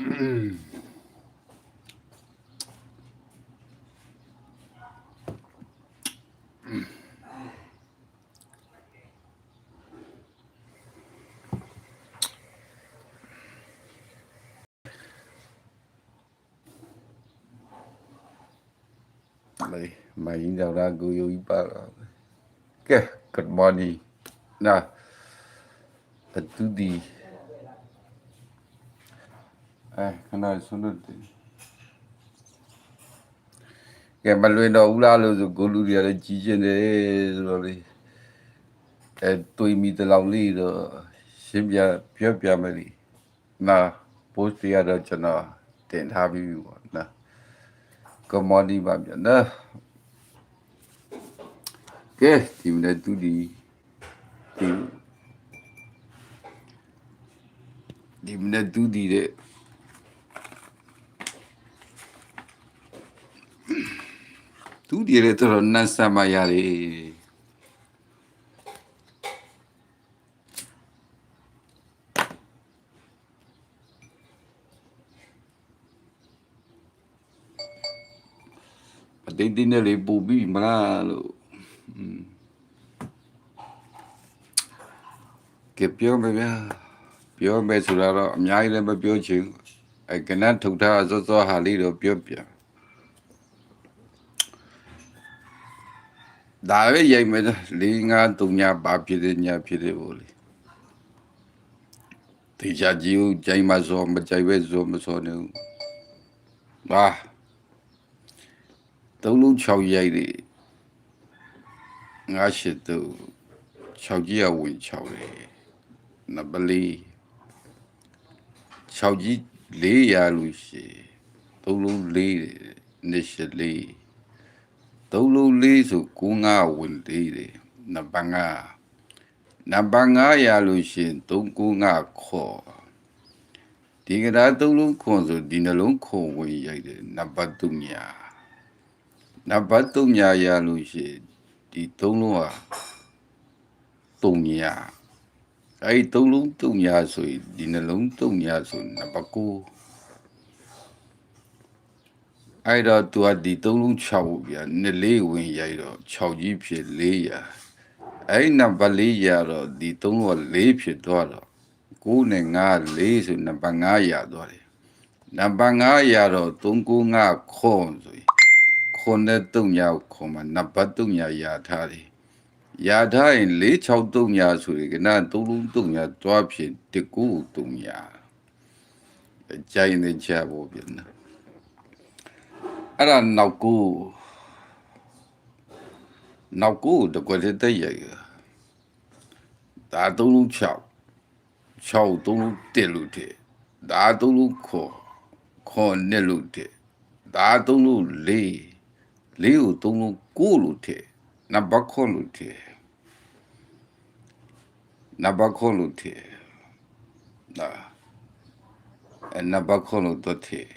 Mày mày đâu ra cô yêu ba à? cái good morning. Nè thật thứ đi ai cái này xuống được thì cái mà luyện đâu la luôn rồi cô lưu đi là chỉ trên đấy rồi đi cái tôi mi từ lâu đi rồi xem giờ biết biết mà đi nè post ra đó cho nó tiền tha bi nè good morning ပါဗျာနော်ကဲဒီမနေ့သူဒီဒီဒီမနေ့သူဒီတဲ့ သူဒီရဲ့တော့နတ်ဆမရတယ်အတိတ်တင်းနဲ့လေးပူပြီးမလားလို့อืมကပြောမယ်ဗျာပြောမယ်ဆိုတော့အများကြီးလည်းမပြောချင်ဘူးအဲကနန်းထုတ်ထားစောစောဟာလေးတော့ပြောပြ ဒါပဲရိုက်မယ်လေးငါတုံညာပါဖြစ်တဲ့ညာဖြစ်တဲ့ဘောလေတေချာကြီးကိုကြိုင်မစောမကြိုက်ပဲစောမစောနေဘူးဟာသုံးလုံး6ရိုက်တွေငါရှိသူ6ကြီးရဝင်6လေနပလီ6ကြီး4ရလို့ရှိသုံးလုံး4နှစ်ရှိ4 သုံးလုံး4ဆို9ငါဝင်4တယ်နပငါနပ9ရလို့ရှိ3 9ငါခေါ်ဒီကရာသုံးလုံးခွန်ဆိုဒီနှလုံးခွန်ဝင်ရိုက်တယ်နပတုညာနံပါတ်3ညာရလို့ရှိရင်ဒီ3လုံးဟာ3ညာအဲဒီ3လုံး3ညာဆိုရင်ဒီနှလုံး3ညာဆိုနံပါတ်9 အဲ့တော့သူကဒီ3လုံး6ဘူးဗျာနှစ်လေးဝင်ရိုက်တော့6ကြီးဖြစ်400အဲ့နံပါတ်4ရတော့ဒီ3လုံးက4ဖြစ်သွားတော့9နဲ့5 4ဆိုနံပါတ်5ရသွားတယ်နံပါတ်5ရတော့395ခွန်ဆိုရင်ခွန်နဲ့တုံညာကိုခွန်မှာနံပါတ်တုံညာရာထားတယ်ရာထားရင်463တုံညာဆိုရင်ကန3လုံးတုံညာတွားဖြစ်တကူတုံညာကြိုင်နေချဖို့ပြန်နော် အဲ့ဒါနောက်ကိုနောက်ကိုတကွက်တဲ့ရိုက်ဒါ3လုံး6 6 3လုံးတက်လို့တဲ့ဒါ3လုံးခေါ်ခေါ်နဲ့လို့တဲ့ဒါ3လုံး4လေးကိုသုံးလုံးကိုလို့ထည့်နံပါတ်ခွန်လို့ထည့်နံပါတ်ခွန်လို့ထည့်ဒါအဲနံပါတ်ခွန်လို့တော့ထည့်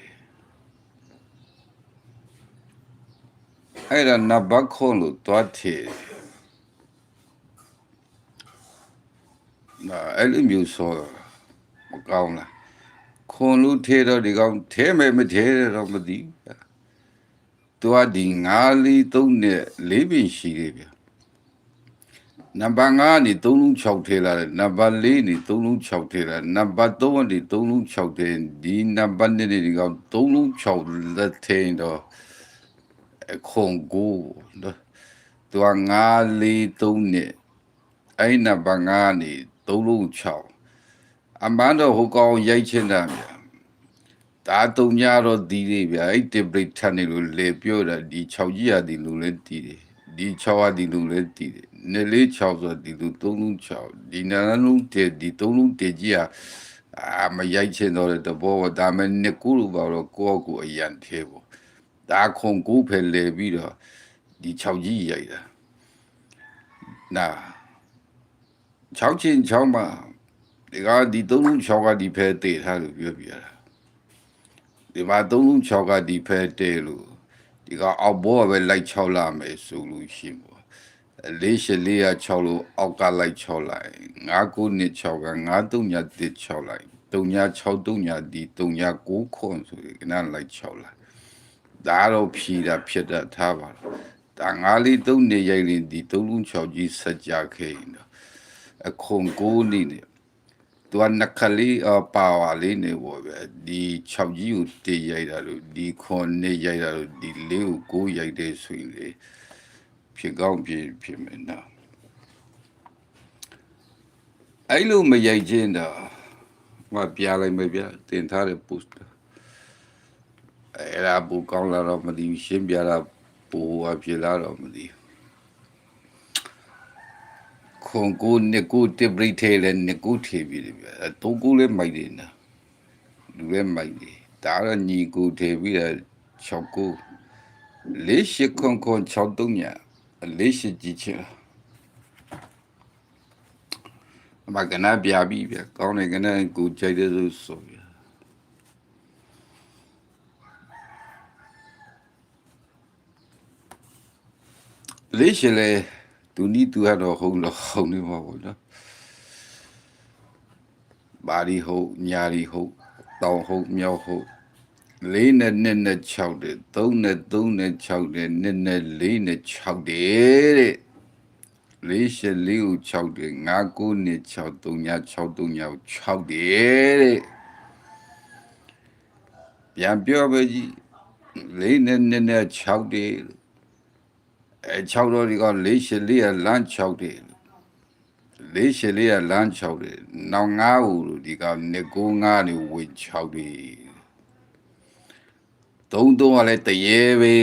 အဲ့ဒါနံပါတ်ခွန်လို့တော့ထည့်ဒါအဲ့လိုမျိုးဆိုမကောင်းလားခွန်လို့ထည့်တော့ဒီကောင်ထဲမယ်မထဲတော့မသိဘူးသူကဒီ9လေး3နဲ့4ပင်ရှိတယ်ဗျနံပါတ်5နေ3လုံး6ထဲလာတယ်နံပါတ်4နေ3လုံး6ထဲလာနံပါတ်3နေ3လုံး6ထဲဒီနံပါတ်2နေဒီကောင်3လုံး6လက်ထဲတော့ ခုံကိုနော်သူက9လေး3နဲ့အဲ့နံပါတ်5နေ3လုံး6အမှန်တော့ဟိုကောင်ရိုက်ချင်တာဗျာဒါတုံညာတော့ဒီတွေဗျာအဲ့တစ်ပရိတ်ထန်နေလို့လေပြောတာဒီ6ကြီးရဒီလူလဲတီးတယ်ဒီ6ရဒီလူလဲတီးတယ်နေလေး6ဆိုဒီလူ3လုံး6ဒီနာလုံးတေဒီ3လုံးတေကြီးอ่ะအာမရိုက်ချင်တော့တဲ့တဘောကဒါမဲ့နှစ်ကူလိုပါတော့ကိုယ့်ကိုအရန်သေးပေါ့ ဒါခုံကူဖယ်လေပြီးတော့ဒီ6ကြီးရိုက်တာနာ6ချင်း6မှာဒီကဒီ3လုံး6ကဒီဖဲတေထားလို့ပြောပြတာဒီမှာသုံးလုံး6ကဒီဖဲတဲလို့ဒီကအောက်ဘောကပဲလိုက်6လာမယ်ဆိုလို့ရှိမို့လေးရှလေးရ6လို့အောက်ကလိုက်6လိုက်9ခုနှစ်6က9တုံညာတစ်6လိုက်3963ညာဒီ39ခွန်ဆိုရင်ကနလိုက်6လာ ဒါတော့ဖြီတာဖြစ်တတ်ထားပါတော့ဒါငါလေးသုံးနေရိုက်ရင်ဒီ36ကြီးစကြခဲ့ရင်တော့အခွန်ကိုနေနေသူကနခလေးအပါဝါလေးနေပေါ့ဗျဒီ6ကြီးကိုတေးရိုက်တာလို့ဒီခွန်နေရိုက်တာလို့ဒီလေးကိုကိုရိုက်တဲ့ဆိုရင်လေဖြစ်ကောင်းဖြစ်ဖြစ်မယ်နော်အဲ့လိုမရိုက်ခြင်းတော့မပြလိုက်မပြတင်ထားတဲ့ post အဲ့ဒါဘူကောင်းလာတော့မသိဘူးရှင်းပြတာဘူအဖြစ်လာတော့မသိဘူးခွန်ကိုနှစ်ကိုတပရိထဲလဲနှစ်ကိုထေပြီးတယ်ဗျာတုံးကိုလည်းမိုက်တယ်နာလူလည်းမိုက်တယ်ဒါတော့ညီကိုထေပြီးတော့6ကိုလေးရှိခွန်ခွန်6တုံးညာလေးရှိကြည့်ချင်မကနာပြပြီးဗျာကောင်းတယ်ကနာကိုကြိုက်တယ်ဆိုဆိုဗျာ လေးရှင်လေသူနီးသူကတော့ဟုတ်တော့ဟုတ်နေမှာပေါ့နော်ဘာဒီဟုတ်ညာဒီဟုတ်တောင်ဟုတ်မြောက်ဟုတ်လေးနဲ့နှစ်နဲ့6တဲ့3နဲ့3နဲ့6တဲ့နှစ်နဲ့4နဲ့6တဲ့တဲ့လေးရှင်လေးကို6တဲ့5 9နဲ့6 3ညာ6 3ညာ6တဲ့တဲ့ပြန်ပြောပါကြီးလေးနဲ့နှစ်နဲ့6တဲ့ အဲ6တော့ဒီက၄ရှစ်လေးရလမ်း6တယ်၄ရှစ်လေးရလမ်း6တယ်နောက်9ဦးဒီကနေကို9နေဝင်6တယ်သုံးတော့လည်းတရေပဲ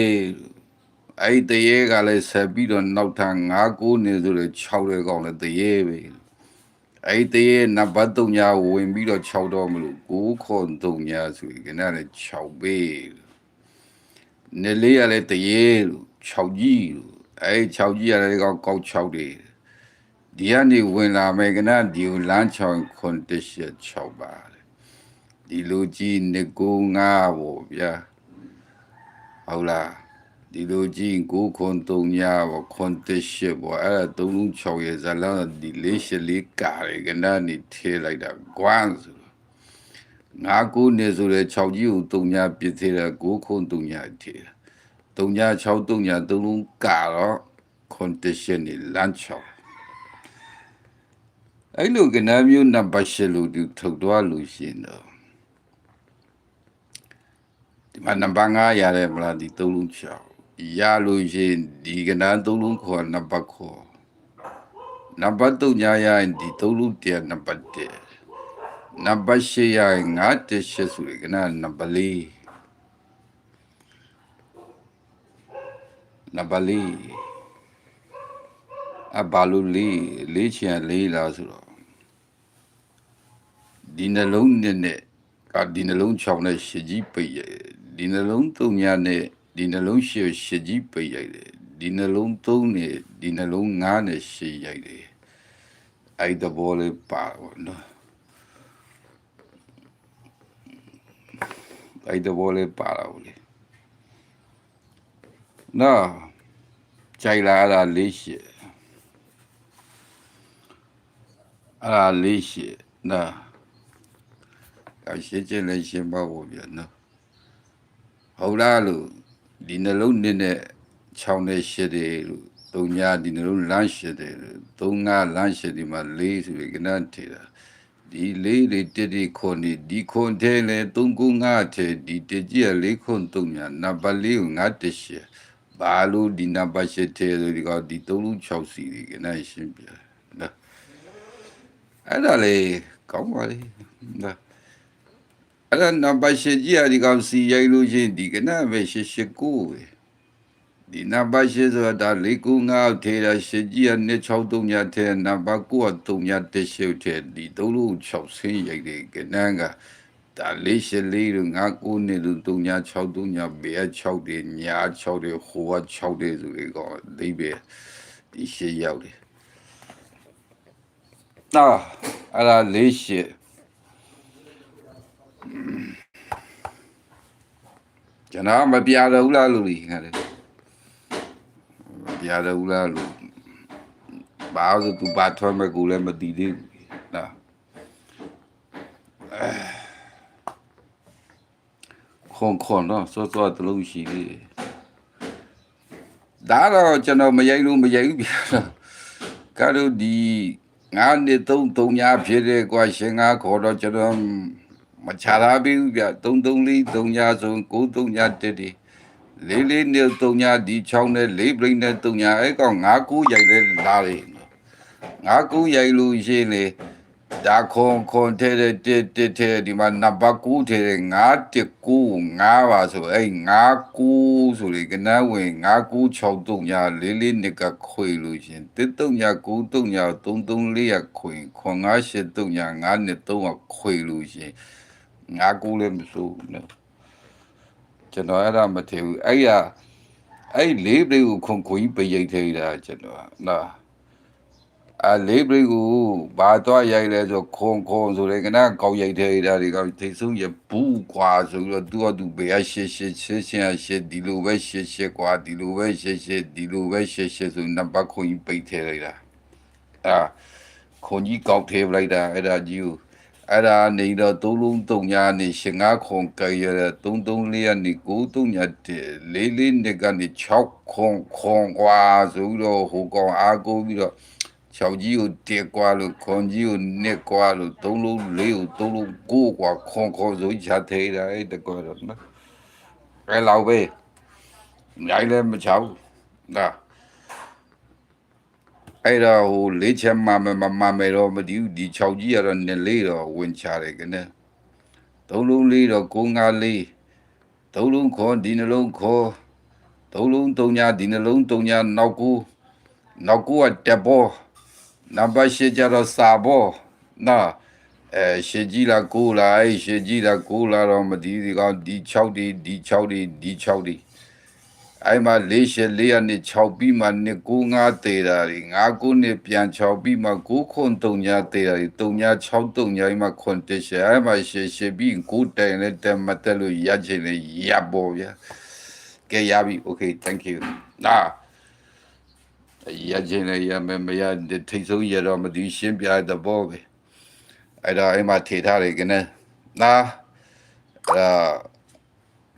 အဲ့တရေကလည်းဆက်ပြီးတော့နောက်ထပ်9 9နေဆိုတော့6တဲ့ကောင်လည်းတရေပဲအဲ့တရေနံပါတ်3ညာဝင်ပြီးတော့6တော့မလို့9ခွန်3ညာဆိုရင်ကနလည်း6ပဲနေလေးရလည်းတရေလို့ 6ကြီးလို့အဲ6ကြီးရတယ်ကောက်ကောက်6တွေဒီကနေဝင်လာမယ်ကနဒီလမ်းချောင်းခွန်တရှိ6ပါလေဒီလိုကြီးနကို9ပေါ့ဗျာဟုတ်လားဒီလိုကြည့်ကိုခွန်တုံညာပေါ့ခွန်တစ်ရှစ်ပေါ့အဲ့ဒါ၃လုံး6ရဲ့ဇာလန်ဒီလေးရှစ်လေးကာရကနာနေထဲလိုက်တာကွမ်းဆိုတော့ငါးကိုနေဆိုရဲ6ကြီးကိုတုံညာပြစ်သေးတယ်ကိုခွန်တုံညာထည့် ၃ည6 3ည3လုံးကတော့ condition နေလမ်းချောင်းအဲ့လိုကနာမျိုးနံပါတ်၈လို့သူထုတ်သွားလို့ရှင်တော့ဒီမှာနံပါတ်9ရတယ်မလားဒီ3လုံးချောင်းရလို့ရှင်ဒီကနာ3လုံးခေါ်နံပါတ်ခေါ်နံပါတ်3ညရရင်ဒီ3လုံးတရားနံပါတ်1နံပါတ်8ရရင်9 10ဆိုရင်ကနာနံပါတ်4 နံပါတ်4အဘာလို့လေးလေးချင်လေးလားဆိုတော့ဒီနှလုံးနဲ့နဲ့ကဒီနှလုံးချောင်းနဲ့ရှစ်ကြီးပိတ်ရဒီနှလုံးသုံးညနဲ့ဒီနှလုံးရှစ်ရှစ်ကြီးပိတ်ရတယ်ဒီနှလုံးသုံးနဲ့ဒီနှလုံးငါးနဲ့ရှစ်ရိုက်တယ်အဲ့တဘောလေးပါတော့နော်အဲ့တဘောလေးပါတော့လေ နော်ကြိုက်လာတာလေးရှစ်အဲ့ဒါလေးရှိနာအရှိချင်းလည်းရှင်းပါဖို့ဗျာနော်ဟုတ်လားလို့ဒီနှလုံးနစ်နဲ့6နဲ့8တယ်လို့သုံးညာဒီနှလုံးလမ်း8တယ်လို့သုံးငါလမ်း8ဒီမှာ4ဆိုပြီးကနန်းထေတာဒီလေးလေးတစ်တိခွန်ဒီဒီခွန်ထဲလေ3ခု5ထဲဒီတကြီးက4ခွန်3ညာနံပါတ်4ကို5တစ်ရှ ဘာလို့ဒီနံပါတ်8ထဲဆိုဒီကဒီ3လုံး6စီဒီကနန်းရှင်းပြနော်အဲ့ဒါလေကောင်းပါလေဒါအဲ့ဒါနံပါတ်၈ကြီးအဒီကောင်စီရိုက်လို့ချင်းဒီကနပဲ၈၈ကိုပဲဒီနံပါတ်၈ဆိုတာဒါ၄ခု၅ထေတာ၈ကြီးက2 6 3ညထဲနံပါတ်9က3ညတက်ရှုပ်ထဲဒီ3လို့6ဆင်းရိုက်တယ်ကနန်းက ဒါလေးရှလေးတို့ငါကိုနေတို့တုံညာ6တုံညာဘေး6တွေညာ6တွေဟိုက6တွေဆိုလေကောဒိဗေဒီရှေ့ရောက်တယ်နာအဲ့ဒါလေးရှေ့ကျွန်တော်မပြတော့ဘူးလားလူကြီးခါတယ်မပြတော့ဘူးလားလူဘာလို့သူဘာထွက်မဲ့ကိုလည်းမသိသေးဘူး ခွန်ခွန်တော့စောစောတလုံးရှိသေးတယ်ဒါတော့ကျွန်တော်မရိုက်လို့မရိုက်ဘူးဗျာကားတို့ဒီငါးနှစ်သုံးသုံးညာဖြစ်တဲ့ကွာရှင်ငါခေါ်တော့ကျွန်တော်မချရာပြီဘူးဗျသုံးသုံးလေးသုံးညာဆိုကိုသုံးညာတက်တယ်လေးလေးနှစ်သုံးညာဒီချောင်းနဲ့လေးပြိနဲ့သုံးညာအဲ့ကောင်ငါးကူရိုက်လဲလာတယ်ငါးကူရိုက်လို့ရှိရင်လေ ဒါခွန်ခွန်ထဲတဲ့တစ်တစ်ထဲဒီမှာနံပါတ်9ထဲတဲ့9တစ်9 9ပါဆိုအဲ့9 9ဆိုလေကနန်းဝင်9 9 6 3ညာလေးလေးနှစ်ကခွေလို့ရှင်တစ်3ညာ9 3ညာ3 3 4ရခွေခွန်9 8 3ညာ9နှစ်3ကခွေလို့ရှင်9 9လည်းမစိုးဘူးနော်ကျွန်တော်အဲ့ဒါမထင်ဘူးအဲ့ရအဲ့လေးပရိကိုခွန်ခွင်ပိတ်ရိတ်ထဲတာကျွန်တော်နော် အလေးပရိကိုဘာတော့ရိုက်လဲဆိုခွန်ခွန်ဆိုတဲ့ကနကောက်ရိုက်တဲ့ဒါတွေကထိတ်ဆုံးရဘူးကွာဆိုတော့သူကသူဘယ်ရှစ်ရှစ်ရှစ်ရှစ်ရှစ်ဒီလိုပဲရှစ်ရှစ်ကွာဒီလိုပဲရှစ်ရှစ်ဒီလိုပဲရှစ်ရှစ်ဆိုနံပါတ်ခွန်ကြီးပိတ်ထဲလိုက်တာအာခွန်ကြီးကောက်ထဲလိုက်တာအဲ့ဒါကြီးကိုအဲ့ဒါနေတော့သုံးလုံးသုံးညာနေရှင်ငါခွန်ကြရသုံးသုံးလေးကနေကိုသုံးညာလေးလေးနေကနေ6ခွန်ခွန်ကွာဆိုတော့ဟိုကောင်အားကိုပြီးတော့ ချောက်ကြီးကိုတက်ကွာလို့ခွန်ကြီးကိုနှစ်ကွာလို့သုံးလုံးလေးကိုသုံးလုံးကိုကွာခွန်ခွန်ဆိုချသေးတာအဲ့တကွာတော့နော်အဲ့လောက်ပဲနိုင်လည်းမချောက်ဒါအဲ့တော့ဟိုလေးချက်မှမမမမဲတော့မတည်ဘူးဒီချောက်ကြီးကတော့နှစ်လေးတော့ဝင်ချတယ်ကနဲ့သုံးလုံးလေးတော့ကိုငါလေးသုံးလုံးခွန်ဒီ နှလုံးခေါ်သုံးလုံးသုံးညာဒီနှလုံးသုံးညာနောက်ကိုနောက်ကိုကတက်ပေါ်နံပါတ်၈ကျတော့စာဘောနာအဲရှေကြီးလားကိုလားအဲရှေကြီးလားကိုလားတော့မသိဒီကောင်ဒီ6ဒီဒီ6ဒီဒီ6ဒီအဲ့မှာ၄ရှေ၄ရနေ6ပြီးမှနေ9 5သေးတာဒီ9 9နေပြန်6ပြီးမှ9ခွန်3ညာသေးတာဒီ3ညာ6 3ညာမှခွန်တရှေအဲ့မှာရှေရှေပြီး9တိုင်နဲ့တက်မတက်လို့ရချင်လေရပေါ်ဗျာကဲရပြီ okay thank you နာ ရခြင်းလည်းရမယ်မရထိတ်ဆုံးရတော့မသိရှင်းပြတဲ့ဘောပဲအဲ့ဒါအဲ့မှာထေထားတယ်ကနနာအဲ့ဒါ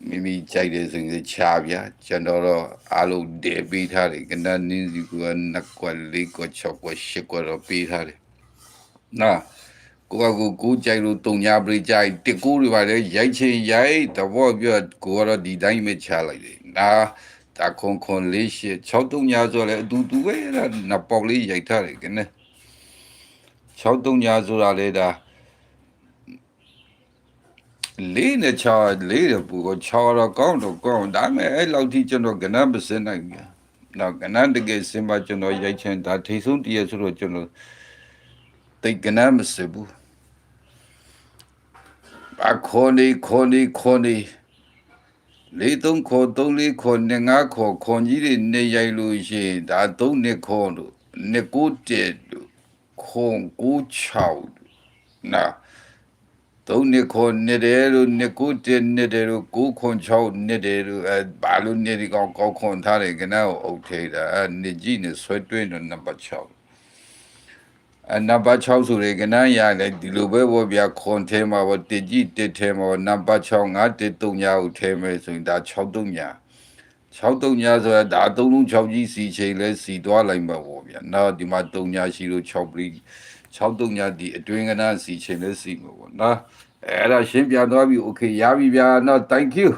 မိမိကြိုက်တဲ့စဉ်းချာဗျာကျွန်တော်တော့အားလုံးတည်ပေးထားတယ်ကနနင်းစီကနက်ကွက်လေးကွက်၆ကွက်၈ကွက်တော့ပေးထားတယ်နာကိုကကိုကိုကြိုက်လို့တုံညာပရိကြိုက်တကူတွေပါလေရိုက်ချင်းရိုက်တဘောပြောကိုကတော့ဒီတိုင်းပဲချလိုက်တယ်နာ ဒါခွန်ခွန်လေးရှစ်6တုံညာဆိုလဲအတူတူပဲအဲ့ဒါနပေါက်လေးရိုက်ထားတယ်ကန6တုံညာဆိုတာလေဒါလေးနဲ့ချာလေးရပူကိုချာတော့ကောင်းတော့ကောင်းဒါပေမဲ့အဲ့လောက်ထိကျွန်တော်ကနမစင်နိုင်ဘူးနော်ကနတကယ်စင်ပါကျွန်တော်ရိုက်ချင်ဒါထိဆုံးတည်းဆိုတော့ကျွန်တော်တိတ်ကနမစဘူးအခုနေခုနေခုနေ လေးသုံးခေါ်သုံးလေးခေါ်နှစ်ငါးခေါ်ခွန်ကြီးတွေနေရိုက်လို့ရှိရင်ဒါသုံးနှစ်ခေါ်လို့နှစ်ကိုတက်လို့ခွန်ကိုချောက်နာသုံးနှစ်ခေါ်နှစ်တယ်လို့နှစ်ကိုတက်နှစ်တယ်လို့ကိုခွန်ချောက်နှစ်တယ်လို့အဲဘာလို့နှစ်ဒီကောင်ကောက်ခွန်ထားတယ်ကနောက်အုပ်ထေးတာအဲနှစ်ကြီးနဲ့ဆွဲတွင်းတော့နံပါတ်6 အနံပါတ်6ဆိုရင်ကနန်းရလေဒီလိုပဲဘောဗျာခွန်ထဲမှာဘောတစ်ကြီးတစ်ထဲမှာနံပါတ်6 5 1 3ညာကိုထဲမဲ့ဆိုရင်ဒါ6 3ညာ6 3ညာဆိုတာဒါ3လုံး6ကြီးစီချိန်လဲစီသွားလိုက်မှာဘောဗျာနောက်ဒီမှာ3ညာရှိလို့6ပြီး6 3ညာဒီအတွင်းကနန်းစီချိန်လဲစီမှာဘောနော်အဲ့ဒါရှင်းပြသွားပြီ okay ရပြီဗျာနော် thank you